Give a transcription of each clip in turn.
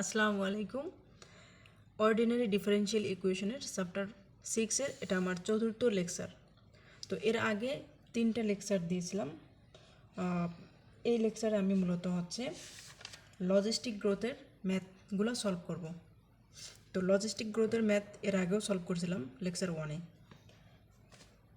আসসালামু আলাইকুম। Ordinary differential ইকুয়েশনের চ্যাপ্টার সিক্সের এটা আমার চতুর্থ লেকচার তো এর আগে তিনটা লেকচার দিয়েছিলাম। এই লেকচারে আমি মূলত হচ্ছে লজিস্টিক গ্রোথের ম্যাথগুলো সলভ করব। তো লজিস্টিক গ্রোথের ম্যাথ এর আগেও সলভ করছিলাম লেকচার ওয়ানে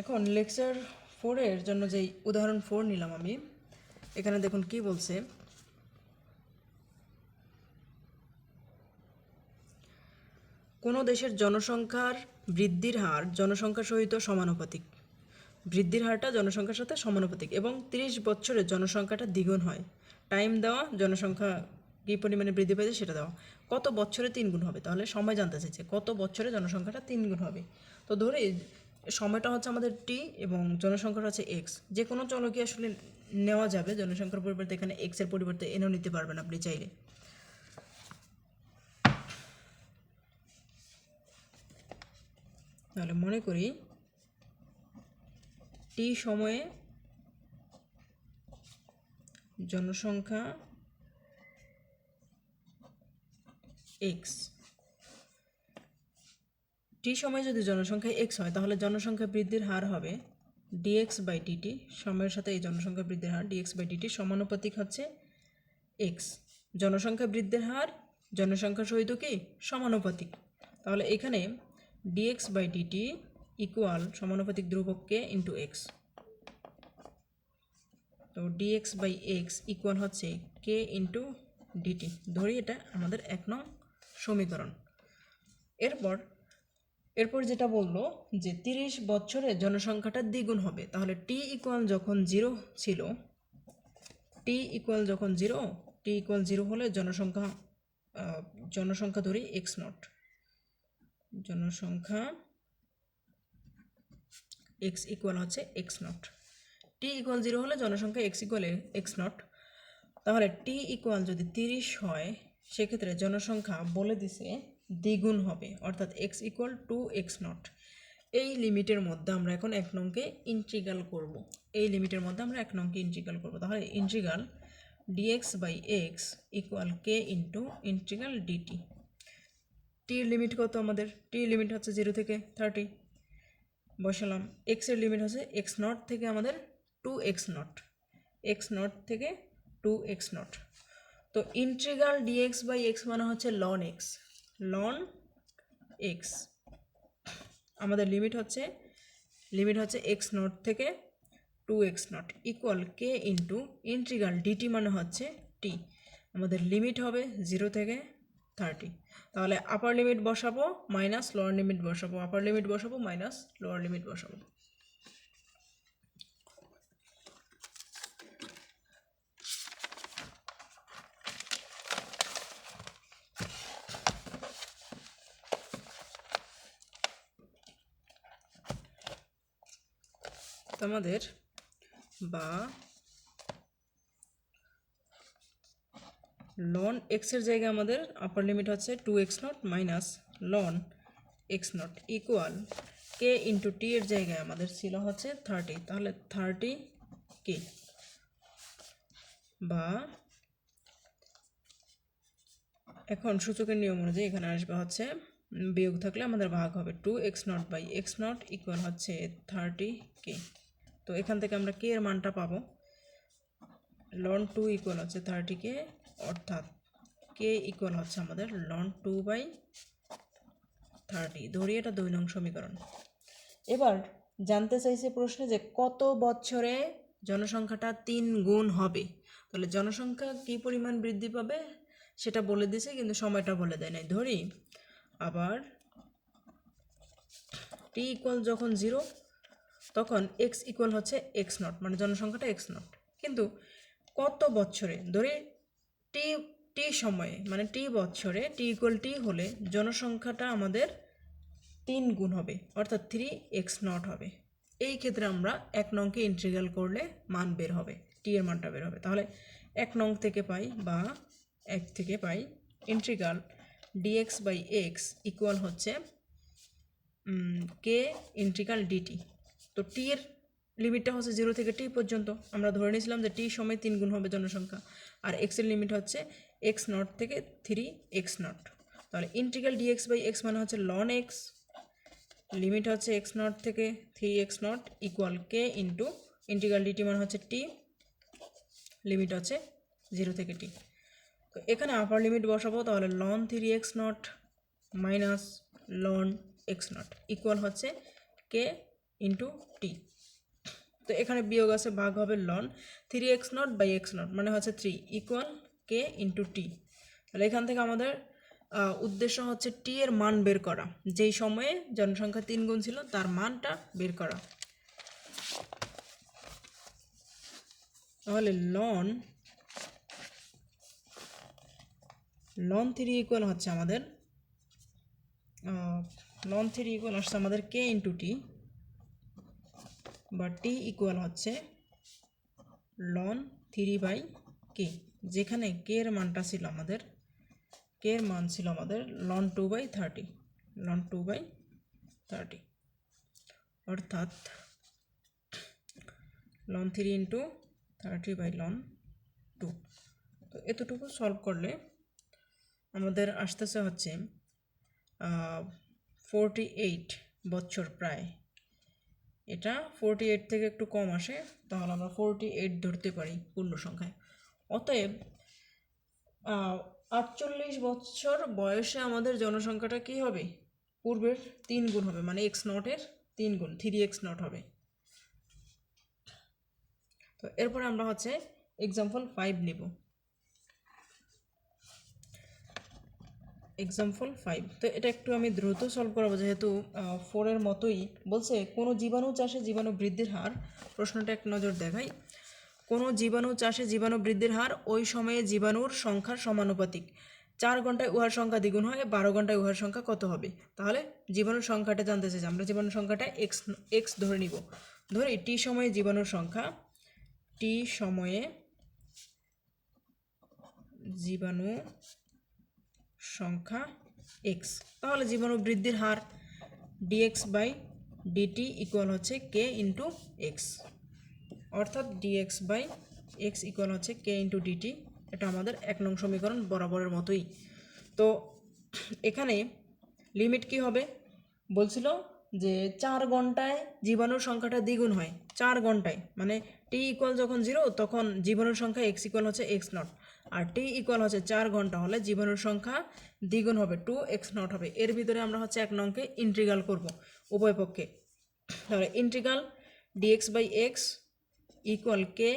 এখন লেকচার ফোরের জন্য যেই উদাহরণ ফোর নিলাম আমি, এখানে দেখুন কি বলছে। কোনো দেশের জনসংখ্যার বৃদ্ধির হার জনসংখ্যার সহিত সমানুপাতিক। বৃদ্ধির হারটা জনসংখ্যার সাথে সমানুপাতিক এবং তিরিশ বছরে জনসংখ্যাটা দ্বিগুণ হয়। টাইম দেওয়া, জনসংখ্যা কী পরিমাণে বৃদ্ধি পেয়েছে সেটা দেওয়া। কত বছরে তিন গুণ হবে? তাহলে সময় জানতে চাইছে, কত বছরে জনসংখ্যাটা তিন গুণ হবে? তো ধরে, সময়টা হচ্ছে আমাদের টি এবং জনসংখ্যাটা হচ্ছে এক্স যে কোনো চলকে আসলে নেওয়া যাবে, জনসংখ্যার পরিবর্তে এখানে এক্সের পরিবর্তে এনেও নিতে পারবেন আপনি চাইলে। তাহলে মনে করি টি সময়ে জনসংখ্যা এক্স টি সময়ে যদি জনসংখ্যা এক্স হয়, তাহলে জনসংখ্যা বৃদ্ধির হার হবে ডিএক্স বাই ডিটি সময়ের সাথে এই জনসংখ্যা বৃদ্ধির হার ডিএক্স বাই ডিটি সমানুপাতিক হচ্ছে এক্স জনসংখ্যা বৃদ্ধির হার জনসংখ্যার সহিত কি? সমানুপাতিক। তাহলে এখানে ডিএক্স বাই ডিটি ইকুয়াল সমানুপাতিক ধ্রুবক কে ইন্টু এক্স তো ডিএক্স বাই এক্স ইকুয়াল হচ্ছে কে ইন্টু ডিটি ধরি এটা আমাদের এক নং সমীকরণ। এরপর এরপর যেটা বলল যে তিরিশ বছরে জনসংখ্যাটা দ্বিগুণ হবে, তাহলে টি ইকুয়াল যখন জিরো ছিল টি ইকুয়াল যখন জিরো টি ইকুয়াল জিরো হলে জনসংখ্যা জনসংখ্যা ধরি এক্স নট জনসংখ্যা এক্স ইকুয়াল হচ্ছে x naught t equal zero হলে জনসংখ্যা এক্স ইকুয়াল এক্স নট তাহলে টি ইকুয়াল যদি তিরিশ হয়, সেক্ষেত্রে জনসংখ্যা বলে দিছে দ্বিগুণ হবে, অর্থাৎ x equal to x naught এই লিমিটের মধ্যে আমরা এখন এক নংকে ইন্ট্রিগাল করব। এই লিমিটের মধ্যে আমরা এক নংকে ইন্ট্রিগাল করব। তাহলে integral dx by x equal k into integral dt টির লিমিট কত আমাদের? টি লিমিট হচ্ছে জিরো থেকে থার্টি বসালাম। এক্সের লিমিট হচ্ছে এক্স নট থেকে আমাদের two x naught x naught থেকে টু এক্স নট তো ইন্টিগ্রাল ডিএক্স বাই এক্স মানে হচ্ছে লন এক্স লন এক্স আমাদের লিমিট হচ্ছে লিমিট হচ্ছে এক্স নট থেকে two x naught equal k into integral dt মানে হচ্ছে টি আমাদের লিমিট হবে জিরো থেকে থার্টি তাহলে আপার লিমিট বসাবো মাইনাস লোয়ার লিমিট বসাবো। আপার লিমিট বসাবো মাইনাস লোয়ার লিমিট বসাবো। আমাদের বা লন এক্সের জায়গায় আমাদের আপার লিমিট হচ্ছে two x naught minus ln x naught equal k into t এর জায়গায় আমাদের ছিল হচ্ছে থার্টি তাহলে থার্টি কে বা এখন সূচকের নিয়ম অনুযায়ী এখানে আসবে হচ্ছে বিয়োগ থাকলে আমাদের ভাগ হবে two x naught by x naught equal হচ্ছে থার্টি কে তো এখান থেকে আমরা কে এর মানটা পাবো। লন টু ইকুয়াল হচ্ছে থার্টি কে অর্থাৎ কে ইকুয়াল হচ্ছে আমাদের লন টু বাই থার্টি ধরি এটা দুই নং সমীকরণ। এবার জানতে চাইছে প্রশ্নে যে কত বছরে জনসংখ্যাটা তিন গুণ হবে? তাহলে জনসংখ্যা কী পরিমাণ বৃদ্ধি পাবে? সেটা বলে দিছে, কিন্তু সময়টা বলে দেয় নাই। ধরি আবার টি ইকুয়াল যখন জিরো তখন এক্স ইকুয়াল হচ্ছে এক্স নট মানে জনসংখ্যাটা এক্স নট কিন্তু কত বছরে, ধরে টি টি সময়ে মানে টি বছরে টি ইকুয়াল টি হলে জনসংখ্যাটা আমাদের তিন গুণ হবে, অর্থাৎ থ্রি এক্স নট হবে। এই ক্ষেত্রে আমরা এক নংকে ইন্টিগ্রাল করলে মান বের হবে টি এর মানটা বের হবে। তাহলে এক নং থেকে পাই বা এক থেকে পাই integral dx by x equal হচ্ছে কে ইন্টিগ্রাল ডিটি তো টি এর লিমিটটা হচ্ছে জিরো থেকে টি পর্যন্ত। আমরা ধরে নিয়েছিলাম যে টি সময় তিন গুণ হবে জনসংখ্যা। আর এক্সের লিমিট হচ্ছে এক্স নট থেকে থ্রি এক্স নট তাহলে ইন্টিগ্রাল ডিএক্স বাই এক্স মানে হচ্ছে লন এক্স লিমিট হচ্ছে এক্স নট থেকে three x naught equal k into integral dt মানে হচ্ছে টি লিমিট হচ্ছে জিরো থেকে টি তো এখানে আপার লিমিট বসাবো, তাহলে ln three x naught minus ln x naught equal হচ্ছে কে ইন্টু টি তো এখানে বিয়োগ আছে ভাগ হবে ln three x naught by x naught মানে হচ্ছে three equal k into t তাহলে এখান থেকে আমাদের উদ্দেশ্য হচ্ছে টি এর মান বের করা। যেই সময়ে জনসংখ্যা তিন গুণ ছিল, তার মানটা বের করা। তাহলে লন লন থ্রি ইকুয়াল হচ্ছে আমাদের লন থ্রি ইকুয়াল আসছে আমাদের কে ইন্টু টি বা টি ইকুয়াল হচ্ছে লন থ্রি বাই কে যেখানে কে এর মানটা ছিল আমাদের কে এর মান ছিল আমাদের ln two by thirty ln two by thirty অর্থাৎ ln three into thirty by ln two তো এতটুকু সলভ করলে আমাদের আসতেছে হচ্ছে ফোরটি এইট বছর প্রায়। এটা ফোরটি এইট থেকে একটু কম আসে, তাহলে আমরা ফোরটি এইট ধরতে পারি পূর্ণ সংখ্যায়। অতএব আটচল্লিশ বছর বয়সে আমাদের জনসংখ্যাটা কী হবে? পূর্বের তিন গুণ হবে মানে এক্স নটের তিন গুণ থ্রি এক্স নট হবে। তো এরপরে আমরা হচ্ছে এক্সাম্পল ফাইভ নিব। এক্সাম্পল ফাইভ তো এটা একটু আমি দ্রুত সলভ করাবো, যেহেতু ফোরের মতোই বলছে, কোনো জীবাণু চাষে জীবাণু বৃদ্ধির হার, প্রশ্নটা এক নজর দেখাই। কোনো জীবাণু চাষে জীবাণু বৃদ্ধির হার ওই সময়ে জীবাণুর সংখ্যার সমানুপাতিক। চার ঘন্টায় উহার সংখ্যা দ্বিগুণ হয়, বারো ঘন্টায় উহার সংখ্যা কত হবে? তাহলে জীবাণুর সংখ্যাটা জানতে চাইছি, আমরা জীবাণুর সংখ্যাটা এক্স এক্স ধরে নিব। ধরি টি সময়ে জীবাণুর সংখ্যা টি সময়ে জীবাণু সংখ্যা এক্স তাহলে জীবাণু বৃদ্ধির হার ডিএক্স বাই ডিটি ইকুয়াল হচ্ছে কে ইন্টু এক্স অর্থাৎ ডিএক্স বাই এক্স ইকুয়াল হচ্ছে কে ইন্টু ডিটি এটা আমাদের এক নং সমীকরণ বরাবরের মতোই। তো এখানে লিমিট কি হবে? বলছিল যে চার ঘন্টায় জীবাণুর সংখ্যাটা দ্বিগুণ হয়। চার ঘন্টায়। মানে টি ইকুয়াল যখন জিরো তখন জীবাণুর সংখ্যা এক্স ইকুয়াল হচ্ছে এক্স নট আর টি ইকুয়াল হচ্ছে চার ঘণ্টা হলে জীবাণুর সংখ্যা দ্বিগুণ হবে টু এক্স নট হবে। এর ভিতরে আমরা হচ্ছে এক নংকে ইন্ট্রিগাল করব উভয় পক্ষে। তাহলে integral dx by x equal k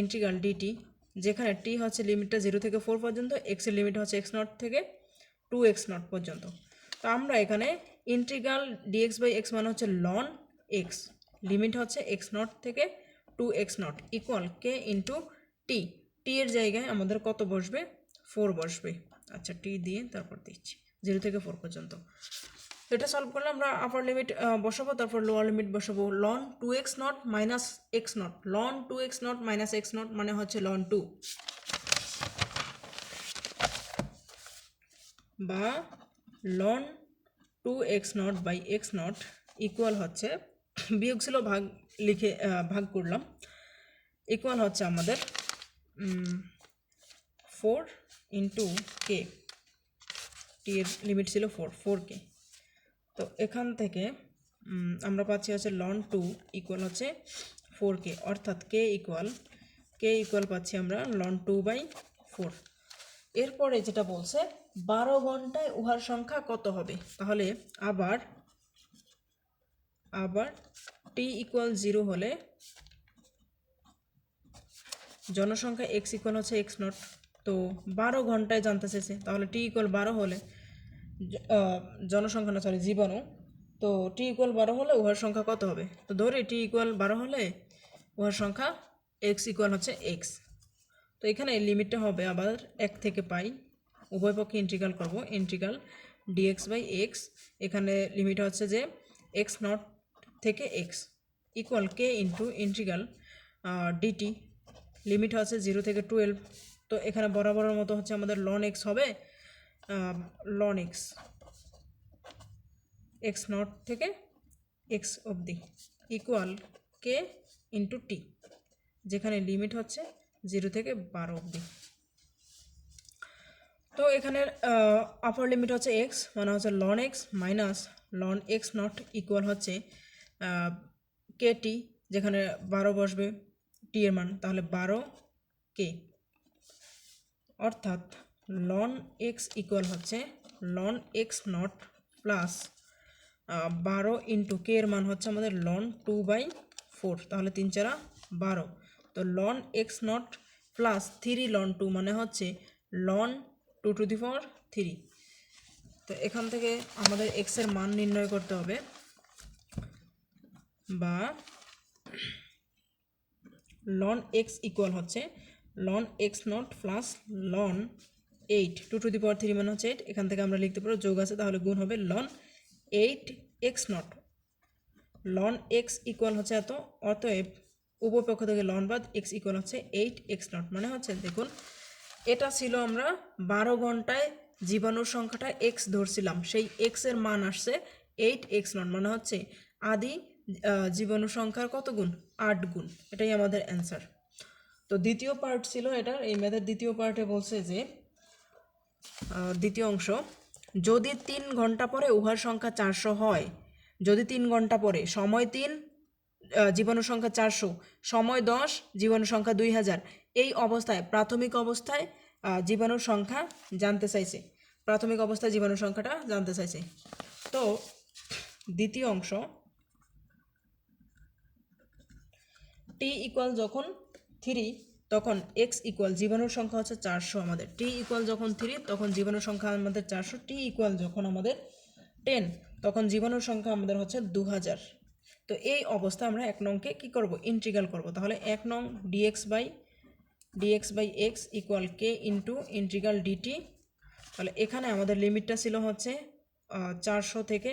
integral dt যেখানে টি হচ্ছে লিমিটটা জিরো থেকে ফোর পর্যন্ত এক্সের লিমিট হচ্ছে এক্স নট থেকে টু এক্স নট পর্যন্ত। তো আমরা এখানে ইন্টিগ্রাল ডিএক্স বাই এক্স মানে হচ্ছে লন এক্স লিমিট হচ্ছে এক্স নট থেকে two x naught equal k into t t এর জায়গায় আমাদের কত বসবে? ফোর বসবে। আচ্ছা টি দিয়ে তারপর দিচ্ছি। জিরো থেকে ফোর পর্যন্ত। এটা সলভ করলে আমরা আপার লিমিট বসাবো, তারপর লোয়ার লিমিট বসাবো। Ln two x naught minus x naught ln two x naught minus x naught মানে হচ্ছে লন টু বা ln two x naught by x naught equal হচ্ছে, বিয়োগ ছিল ভাগ লিখে ভাগ করলাম। ইকুয়াল হচ্ছে আমাদের ফোর ইন্টু কে টি এর লিমিট ছিল ফোর ফোর কে তো এখান থেকে আমরা পাচ্ছি হচ্ছে লন টু ইকুয়াল হচ্ছে ফোর কে অর্থাৎ কে ইকুয়াল কে ইকুয়াল পাচ্ছি আমরা লন টু বাই ফোর এরপরে যেটা বলছে, বারো ঘন্টায় উহার সংখ্যা কত হবে? তাহলে আবার আবার টি ইকুয়াল জিরো হলে জনসংখ্যা এক্স ইকুয়াল হচ্ছে এক্স নট তো বারো ঘন্টায় জানতে চেয়েছে, তাহলে টি ইকুয়াল বারো হলে জনসংখ্যা না সরি জীবাণু তো টি ইকুয়াল বারো হলে উহার সংখ্যা কত হবে? তো ধরি টি ইকুয়াল বারো হলে উহার সংখ্যা এক্স ইকুয়াল হচ্ছে এক্স তো এখানে লিমিটটা হবে আবার এক থেকে পাই। উভয় পক্ষে ইন্টিগ্রাল করব ইন্টিগ্রাল ডিএক্স বাই এক্স এখানে লিমিট হচ্ছে যে এক্স নট থেকে x equal k into integral dt limit হচ্ছে জিরো থেকে টুয়েলভ তো এখানে বরাবরের মতো হচ্ছে আমাদের লন এক্স হবে লন এক্স এক্স নট থেকে এক্স অবধি ইকুয়াল কে ইন্টু টি যেখানে লিমিট হচ্ছে জিরো থেকে বারো অবধি। তো এখানে আপার লিমিট হচ্ছে এক্স মানে হচ্ছে ln x minus ln x naught equal হচ্ছে কে টি যেখানে বারো বসবে। টি এর মান, তাহলে বারো কে? অর্থাৎ লন এক্স ইকুয়াল হচ্ছে লন এক্স নট প্লাস বারো ইন্টু কে এর মান হচ্ছে আমাদের লন টু বাই ফোর তাহলে তিন চারা বারো। তো ln x naught plus three ln two মানে হচ্ছে ln two to the power three তো এখান থেকে আমাদের এক্সের মান নির্ণয় করতে হবে। বা লন এক্স ইকুয়াল হচ্ছে ln x naught plus ln eight two to the power three মানে হচ্ছে এইট এখান থেকে আমরা লিখতে পারব যোগ আছে, তাহলে গুণ হবে ln eight x naught ln x equal হচ্ছে এত, অতএব উপপক্ষ থেকে লন বাদ এক্স ইকুয়াল হচ্ছে এইট এক্স নট মানে হচ্ছে দেখুন, এটা ছিল আমরা বারো ঘন্টায় জীবাণুর সংখ্যাটা এক্স ধরছিলাম। সেই এক্সের মান আসছে এইট এক্স নট মানে হচ্ছে আদি জীবাণু সংখ্যার কত গুণ? আট গুণ। এটাই আমাদের অ্যান্সার তো দ্বিতীয় পার্ট ছিল এটার। এই ম্যাথের দ্বিতীয় পার্টে বলছে যে দ্বিতীয় অংশ, যদি তিন ঘণ্টা পরে উহার সংখ্যা চারশো হয়, যদি তিন ঘণ্টা পরে সময় তিন জীবাণু সংখ্যা চারশো, সময় দশ, জীবাণু সংখ্যা দুই হাজার, এই অবস্থায় প্রাথমিক অবস্থায় জীবাণুর সংখ্যা জানতে চাইছে। প্রাথমিক অবস্থায় জীবাণুর সংখ্যাটা জানতে চাইছে। তো দ্বিতীয় অংশ টি ইকুয়াল যখন থ্রি তখন এক্স ইকুয়াল জীবাণুর সংখ্যা হচ্ছে চারশো আমাদের। টি ইকুয়াল যখন থ্রি তখন জীবাণুর সংখ্যা আমাদের চারশো টি ইকুয়াল যখন আমাদের টেন তখন জীবাণুর সংখ্যা আমাদের হচ্ছে দু হাজার তো এই অবস্থা আমরা এক নংকে কী করব? ইন্টিগ্রাল করব। তাহলে এক নং dx by dx by x equal k into integral dt তাহলে এখানে আমাদের লিমিটটা ছিল হচ্ছে চারশো থেকে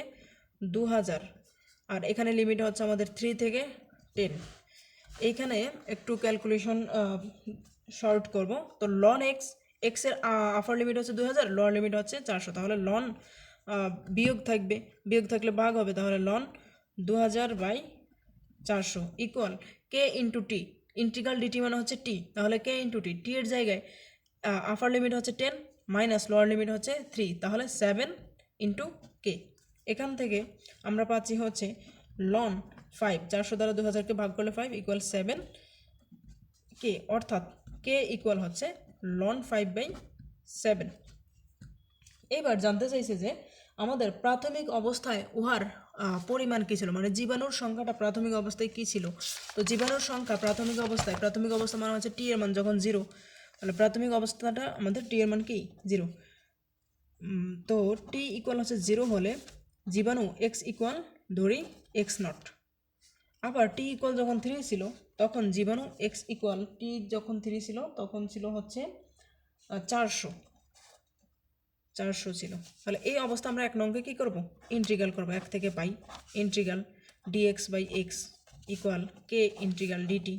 দু হাজার আর এখানে লিমিট হচ্ছে আমাদের থ্রি থেকে টেন এইখানে একটু ক্যালকুলেশন শর্ট করব। তো লন এক্স এক্সের আপার লিমিট হচ্ছে দু হাজার লোয়ার লিমিট হচ্ছে চারশো। তাহলে লন বিয়োগ থাকবে। বিয়োগ থাকলে ভাগ হবে, তাহলে লন দু হাজার বাই চারশো। Equal k into t integral dt মানে হচ্ছে টি তাহলে কে ইন্টু টি টি এর জায়গায় আপার লিমিট হচ্ছে টেন মাইনাস লোয়ার লিমিট হচ্ছে থ্রি তাহলে সেভেন ইন্টু কে এখান থেকে আমরা পাচ্ছি হচ্ছে লন ফাইভ চারশো দ্বারা দু হাজারকে ভাগ করলে ফাইভ ইকুয়াল সেভেন কে অর্থাৎ কে ইকুয়াল হচ্ছে লন ফাইভ বাই সেভেন এবার জানতে চাইছে যে আমাদের প্রাথমিক অবস্থায় উহার পরিমাণ কী ছিল? মানে জীবাণুর সংখ্যাটা প্রাথমিক অবস্থায় কী ছিল? তো জীবাণুর সংখ্যা প্রাথমিক অবস্থায়, প্রাথমিক অবস্থা মানে হচ্ছে টি এর মান যখন জিরো তাহলে প্রাথমিক অবস্থাটা আমাদের টি এর মান কি? জিরো তো টি ইকুয়াল হচ্ছে জিরো হলে জীবাণু এক্স ইকুয়াল ধরি এক্স নট আবার টি ইকুয়াল যখন থ্রি ছিল, তখন জীবাণু এক্স ইকুয়াল টি যখন থ্রি ছিল, তখন ছিল হচ্ছে চারশো। চারশো ছিল। তাহলে এই অবস্থা আমরা এক নঙ্গে কী করব? ইন্ট্রিগাল করব, এক থেকে পাই। Integral dx by x equal k integral dt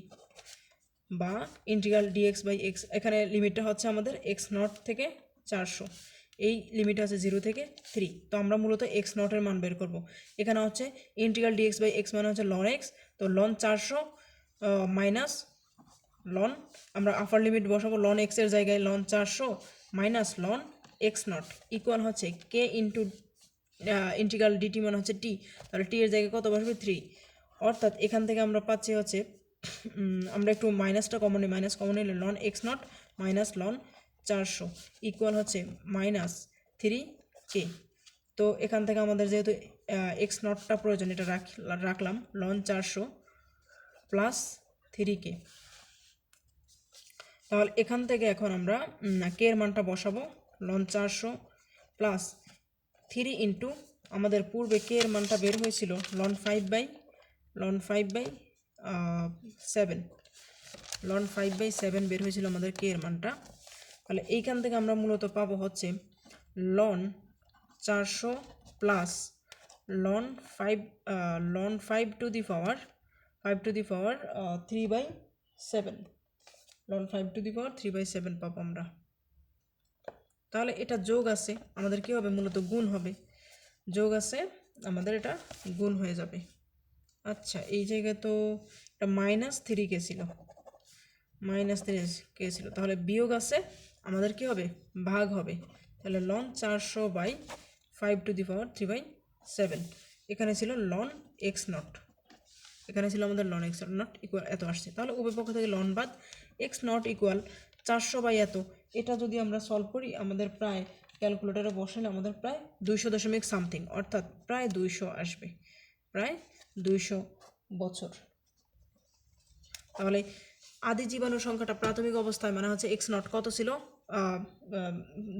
বা ইন্টিগ্রাল ডিএক্স বাই এক্স এখানে লিমিটটা হচ্ছে আমাদের এক্স নট থেকে চারশো। এই লিমিট আছে জিরো থেকে থ্রি তো আমরা মূলত এক্স নটের মান বের করব। এখানে হচ্ছে ইন্টিগ্রাল ডিএক্স বাই এক্স মানে হচ্ছে লন এক্স তো লন চারশো মাইনাস লন আমরা আপার লিমিট বসাবো লন এক্সের জায়গায় লন চারশো minus ln x naught equal হচ্ছে কে ইন্টু ইন্টিগ্রাল ডিটি মানে হচ্ছে টি তাহলে টি এর জায়গায় কত বসবে? থ্রি অর্থাৎ এখান থেকে আমরা পাচ্ছি হচ্ছে আমরা একটু মাইনাসটা কমন নিই। মাইনাস কমন নিলে ln x naught minus ln চারশো ইকুয়াল হচ্ছে মাইনাস থ্রি কে তো এখান থেকে আমাদের যেহেতু এক্স নটটা প্রয়োজন, এটা রাখ, রাখলাম। লন চারশো প্লাস থ্রি কে তাহলে এখান থেকে এখন আমরা কে এর মানটা বসাবো। লন চারশো প্লাস থ্রি ইন্টু আমাদের পূর্বে কে এর মানটা বের হয়েছিল ln five by ln five by seven ln five by seven বের হয়েছিল আমাদের কে এর মানটা। তাহলে এইখান থেকে আমরা মূলত পাবো হচ্ছে লন চারশো plus ln five ln five to the power five to the power three by seven ln five to the power three by seven পাবো আমরা। তাহলে এটা যোগ আছে, আমাদের কী হবে? মূলত গুণ হবে। যোগ আছে, আমাদের এটা গুণ হয়ে যাবে। আচ্ছা এই জায়গায় তো এটা মাইনাস থ্রি কে ছিল। মাইনাস থ্রি কে ছিল। তাহলে বিয়োগ আছে আমাদের কি হবে? ভাগ হবে। তাহলে লন চারশো by five to the power three by seven এখানে ছিল লন এক্স নট এখানে ছিল আমাদের লন এক্স নট ইকুয়াল এত আসছে। তাহলে উভয় পক্ষ থেকে লন বাদ এক্স নট ইকুয়াল চারশো বাই এত। এটা যদি আমরা সলভ করি, আমাদের প্রায় ক্যালকুলেটারে বসালে আমাদের প্রায় দুইশো দশমিক সামথিং অর্থাৎ প্রায় দুইশো আসবে। প্রায় দুইশো বছর। তাহলে আদি জীবাণু সংখ্যাটা প্রাথমিক অবস্থায় মানে হচ্ছে এক্স নট কত ছিল?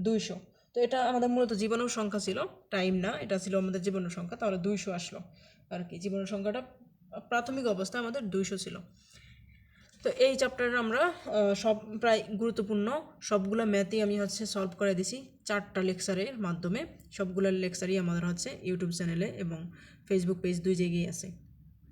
দুইশো। তো এটা আমাদের মূলত জীবাণুর সংখ্যা ছিল টাইম না, এটা ছিল আমাদের জীবাণুর সংখ্যা, তাহলে দুইশো আসলো। আর কি জীবাণুর সংখ্যাটা প্রাথমিক অবস্থায় আমাদের দুইশো ছিল। তো এই চ্যাপ্টারে আমরা সব প্রায় গুরুত্বপূর্ণ, সবগুলো ম্যাথই আমি হচ্ছে সলভ করে দিছি চারটা লেকচারের মাধ্যমে। সবগুলো লেকচারই আমাদের হচ্ছে ইউটিউব চ্যানেলে এবং ফেসবুক পেজ দুই জায়গায় আছে।